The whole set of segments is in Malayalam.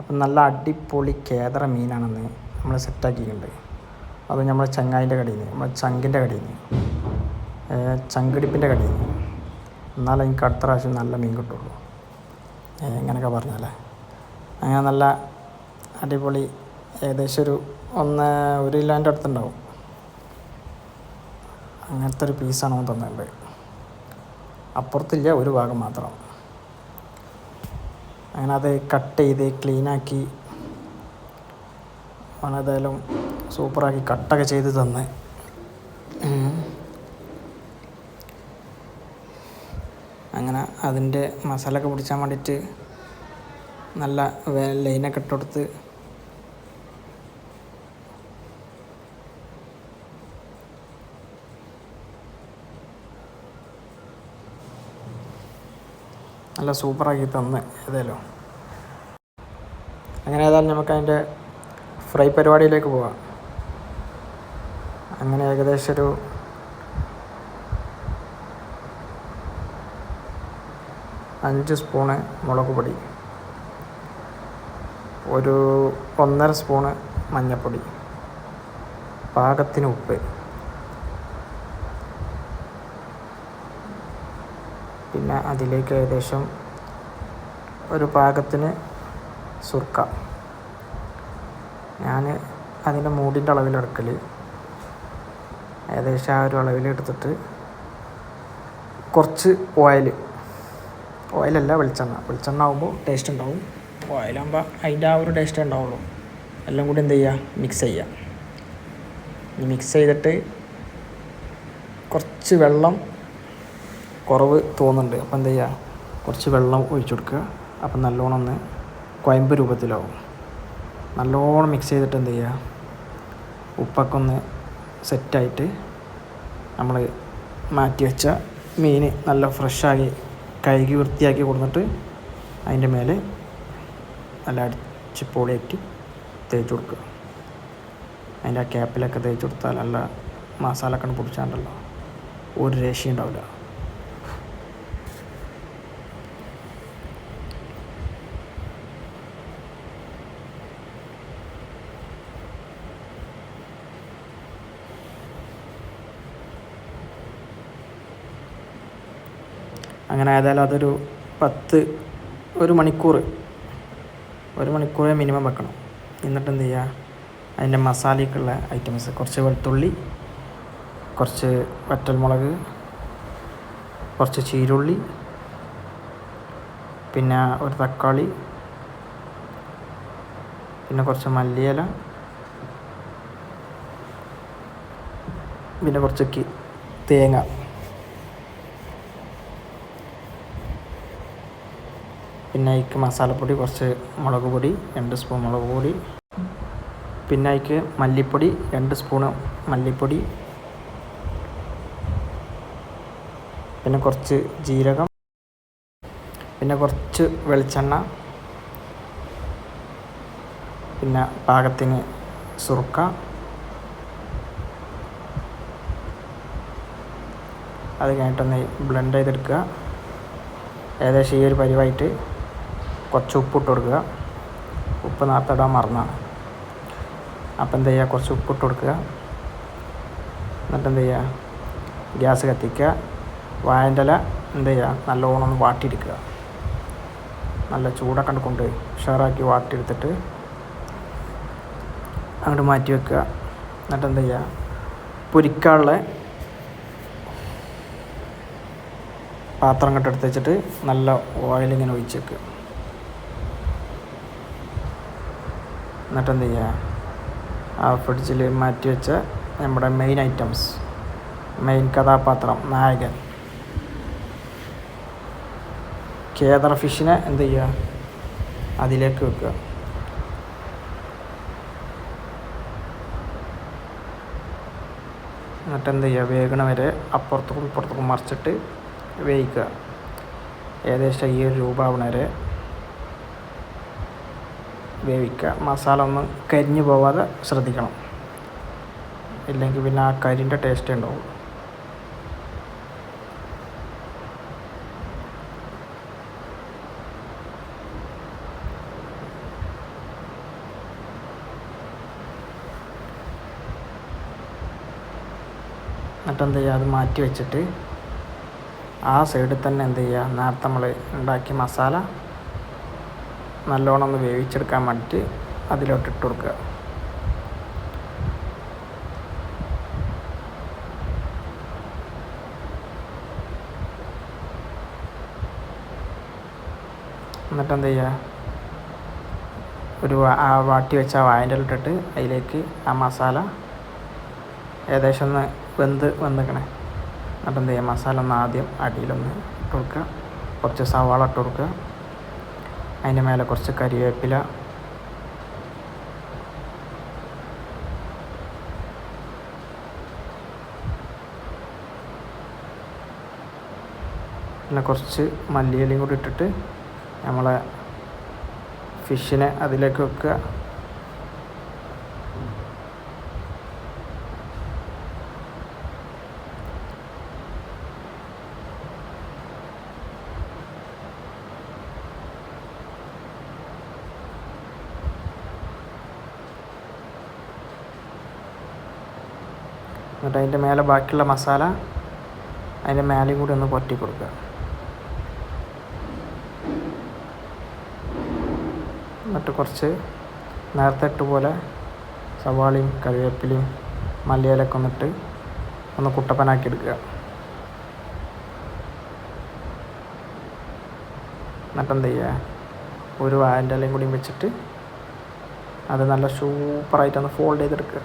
അപ്പം നല്ല അടിപൊളി കേതറ മീനാണെന്ന് നമ്മൾ സെറ്റാക്കിയിട്ടുണ്ട്. അത് നമ്മുടെ ചങ്ങായിന്റെ കടയിൽ നിന്ന് നമ്മൾ ചങ്കിന്റെ കടയിൽ നിന്ന്. ചങ്കിടിപ്പിന്റെ കടയിൽ നിന്ന്. എന്നാലും എനിക്ക് അടുത്ത പ്രാവശ്യം നല്ല മീൻ കിട്ടുള്ളൂ. എങ്ങനെയൊക്കെ പറഞ്ഞാലേ. അങ്ങനെ നല്ല അടിപൊളി ഏകദേശം ഒരു ഒന്ന് ഒരു കിലോന്റെ അടുത്തുണ്ടാവും. അങ്ങനത്തെ ഒരു പീസാണ് അവൻ തന്നിട്ടുണ്ട് അപ്പുറത്തില്ല ഒരു ഭാഗം മാത്രം. അങ്ങനെ അത് കട്ട് ചെയ്ത് ക്ലീനാക്കി അവനേതായാലും സൂപ്പറാക്കി കട്ടൊക്കെ ചെയ്ത് തന്ന്. അങ്ങനെ അതിന്റെ മസാലൊക്കെ പിടിച്ചാൻ വേണ്ടിയിട്ട് നല്ല ലൈനൊക്കെ ഇട്ടുകൊടുത്ത് നല്ല സൂപ്പറാക്കി തന്ന് ഏതായാലും. അങ്ങനെ ഏതായാലും നമുക്ക് അതിന്റെ ഫ്രൈ പരിപാടിയിലേക്ക് പോവാം. അങ്ങനെ ഏകദേശം ഒരു അഞ്ച് സ്പൂണ് മുളക് പൊടി ഒരു ഒന്നര സ്പൂണ് മഞ്ഞൾപ്പൊടി പാകത്തിന് ഉപ്പ്. പിന്നെ അതിലേക്ക് ഏകദേശം ഒരു പാകത്തിന് സുർക്ക. ഞാൻ അതിന്റെ മൂടിന്റെ അളവിലെടുക്കൽ ഏകദേശം ആ ഒരു അളവിലെടുത്തിട്ട് കുറച്ച് ഓയിൽ ഓയിലല്ല വെളിച്ചെണ്ണ. വെളിച്ചെണ്ണ ആകുമ്പോൾ ടേസ്റ്റ് ഉണ്ടാവും. ഓയിലാകുമ്പോൾ അതിന്റെ ആ ഒരു ടേസ്റ്റ് ഉണ്ടാവുള്ളൂ. എല്ലാം കൂടി എന്ത് ചെയ്യുക മിക്സ് ചെയ്യുക മിക്സ് ചെയ്തിട്ട് കുറച്ച് വെള്ളം കുറവ് തോന്നുന്നുണ്ട്. അപ്പോൾ എന്ത് ചെയ്യുക കുറച്ച് വെള്ളം ഒഴിച്ചു കൊടുക്കുക. അപ്പം നല്ലോണം ഒന്ന് കുഴമ്പ് രൂപത്തിലാവും. നല്ലോണം മിക്സ് ചെയ്തിട്ട് എന്ത് ചെയ്യുക ഉപ്പൊക്കെ ഒന്ന് സെറ്റായിട്ട് നമ്മൾ മാറ്റി വെച്ച മീൻ നല്ല ഫ്രഷാക്കി കഴുകി വൃത്തിയാക്കി കൊടുത്തിട്ട് അതിന്റെ മേലെ നല്ല അടിച്ച് പൊളിയായിട്ട് തേച്ച് കൊടുക്കുക. അതിന്റെ ആ ക്യാപ്പിലൊക്കെ തേച്ച് കൊടുത്താൽ നല്ല മസാല പൊടിച്ചാണ്ടല്ലോ. ഒരു രക്ഷയും അങ്ങനെ ആയതായാലും അതൊരു പത്ത് ഒരു മണിക്കൂർ ഒരു മണിക്കൂർ മിനിമം വെക്കണം. എന്നിട്ട് എന്ത് ചെയ്യുക അതിന്റെ മസാലയ്ക്കുള്ള ഐറ്റംസ്. കുറച്ച് വെളുത്തുള്ളി കുറച്ച് വറ്റൽമുളക് കുറച്ച് ചീരുള്ളി പിന്നെ ഒരു തക്കാളി പിന്നെ കുറച്ച് മല്ലിയില പിന്നെ കുറച്ച് തേങ്ങ. പിന്നെ അതിക്ക് മസാലപ്പൊടി കുറച്ച് മുളക് പൊടി രണ്ട് സ്പൂൺ മുളക് പൊടി. പിന്നെ അതിക്ക് മല്ലിപ്പൊടി രണ്ട് സ്പൂണ് മല്ലിപ്പൊടി. പിന്നെ കുറച്ച് ജീരകം. പിന്നെ കുറച്ച് വെളിച്ചെണ്ണ. പിന്നെ പാകത്തിന് സുറുക്ക. അത് കഴിഞ്ഞിട്ടൊന്ന് ബ്ലെൻഡ് ചെയ്തെടുക്കുക. ഏകദേശം ഈ ഒരു പരിവായിട്ട് കുറച്ച് ഉപ്പ് ഇട്ട് കൊടുക്കുക. ഉപ്പ് നേരത്തെ ഇടാൻ മറന്നാണ്. അപ്പം എന്ത് ചെയ്യുക? കുറച്ച് ഉപ്പ് ഇട്ട് കൊടുക്കുക. എന്നിട്ട് എന്ത് ചെയ്യുക? ഗ്യാസ് കത്തിക്കുക. വാഴന്റെ ഇല എന്ത് ചെയ്യുക? നല്ലോണം ഒന്ന് വാട്ടിയെടുക്കുക. നല്ല ചൂടൊക്കെ കൊണ്ട് ഉഷാറാക്കി വാട്ടിയെടുത്തിട്ട് അങ്ങോട്ട് മാറ്റി വെക്കുക. എന്നിട്ട് എന്ത് ചെയ്യുക? പൊരിക്കാനുള്ള പാത്രം കെട്ടെടുത്ത് വെച്ചിട്ട് നല്ല ഓയിലിങ്ങനെ ഒഴിച്ച് വെക്കുക. എന്നിട്ട് എന്ത് ചെയ്യുക ആ ഫ്രിഡ്ജിൽ മാറ്റി വെച്ച നമ്മുടെ മെയിൻ ഐറ്റംസ് മെയിൻ കഥാപാത്രം നായകൻ. കേദർ ഫിഷിനെ എന്ത് ചെയ്യുക അതിലേക്ക് വെക്കുക എന്നിട്ട് എന്ത് ചെയ്യുക വേഗണ വരെ അപ്പുറത്തേക്കും ഇപ്പുറത്തേക്കും മറിച്ചിട്ട് വേവിക്കുക ഏകദേശം ഈ ഒരു രൂപമാവണ വരെ വേവിക്കുക. മസാല ഒന്ന് കരിഞ്ഞു പോവാതെ ശ്രദ്ധിക്കണം. ഇല്ലെങ്കിൽ പിന്നെ ആ കരിന്റെ ടേസ്റ്റ് ഉണ്ടാവും. എന്നിട്ട് എന്ത് ചെയ്യുക? അത് മാറ്റി വെച്ചിട്ട് ആ സൈഡിൽ തന്നെ എന്ത് ചെയ്യുക? നേരത്തെ നമ്മൾ ഉണ്ടാക്കിയ മസാല നല്ലോണം ഒന്ന് വേവിച്ചെടുക്കാൻ വേണ്ടിയിട്ട് അതിലോട്ട് ഇട്ട് കൊടുക്കുക. എന്നിട്ട് എന്ത് ചെയ്യുക? ഒരു ആ വാട്ടി വെച്ച വായന്റെ ഇട്ടിട്ട് അതിലേക്ക് ആ മസാല ഏകദേശം ഒന്ന് വെന്ത് വന്നിക്കണേ എന്നിട്ട് എന്ത് ചെയ്യുക? മസാല ഒന്ന് ആദ്യം അടിയിലൊന്ന് ഇട്ട് കൊടുക്കുക. കുറച്ച് സവാള ഇട്ട് കൊടുക്കുക. അതിന്റെ മേലെ കുറച്ച് കരിവേപ്പില. പിന്നെ കുറച്ച് മല്ലിയിലയും കൂടി ഇട്ടിട്ട് നമ്മളെ ഫിഷിനെ അതിലേക്ക് വെക്കുക. എന്നിട്ട് അതിന്റെ മേലെ ബാക്കിയുള്ള മസാല അതിന്റെ മേലെയും കൂടി ഒന്ന് പൊറ്റി കൊടുക്കുക. എന്നിട്ട് കുറച്ച് നേരത്തെ ഇട്ട് പോലെ സവാളയും കറിവേപ്പിലയും മല്ലിയിലൊക്കെ ഒന്നിട്ട് ഒന്ന് കുട്ടപ്പനാക്കി എടുക്കുക. എന്നിട്ട് എന്ത് ചെയ്യുക? ഒരു വായന്റെ ഇലയും കൂടിയും വെച്ചിട്ട് അത് നല്ല സൂപ്പറായിട്ടൊന്ന് ഫോൾഡ് ചെയ്തെടുക്കുക.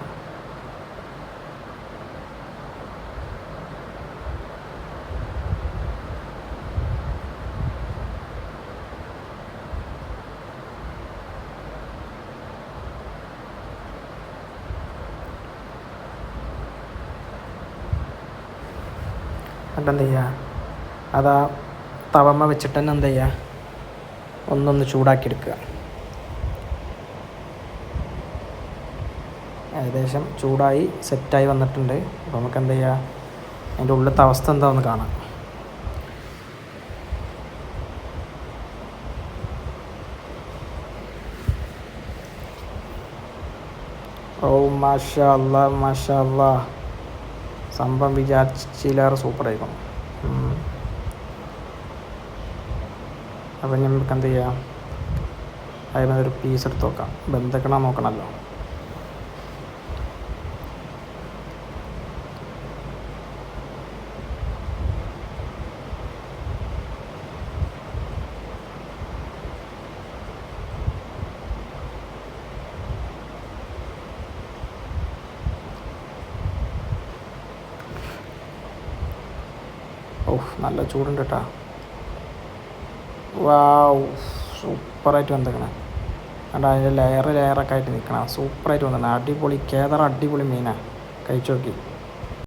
എന്നിട്ട് എന്ത് ചെയ്യുക അത് ആ തവമ്മ വെച്ചിട്ട് തന്നെ എന്ത് ചെയ്യുക ഒന്നൊന്ന് ചൂടാക്കി എടുക്കുക ഏകദേശം ചൂടായി സെറ്റായി വന്നിട്ടുണ്ട്. അപ്പോൾ നമുക്ക് എന്ത് ചെയ്യുക അതിന്റെ ഉള്ളിലത്തെ അവസ്ഥ എന്താണെന്ന് കാണാം. ഓ മാഷാ അല്ലാ മാഷാ അല്ലാ സംഭവം വിചാരിച്ചില്ലാറ് സൂപ്പറായിരിക്കും. അപ്പം നമുക്ക് എന്ത് ചെയ്യാം? അതിനൊരു പീസ് എടുത്ത് നോക്കാം. ബന്ധക്കണ നോക്കണമല്ലോ ഓ നല്ല ചൂടുണ്ട് കേട്ടാ വാവ് സൂപ്പറായിട്ട് വന്നിരിക്കണേ. കണ്ട അതിന്റെ ലെയർ ലെയറൊക്കെ ആയിട്ട് നിൽക്കണം. സൂപ്പറായിട്ട് വന്നിട്ടുണ്ട് അടിപൊളി കേദർ അടിപൊളി മീനാണ് കഴിച്ചു നോക്കി.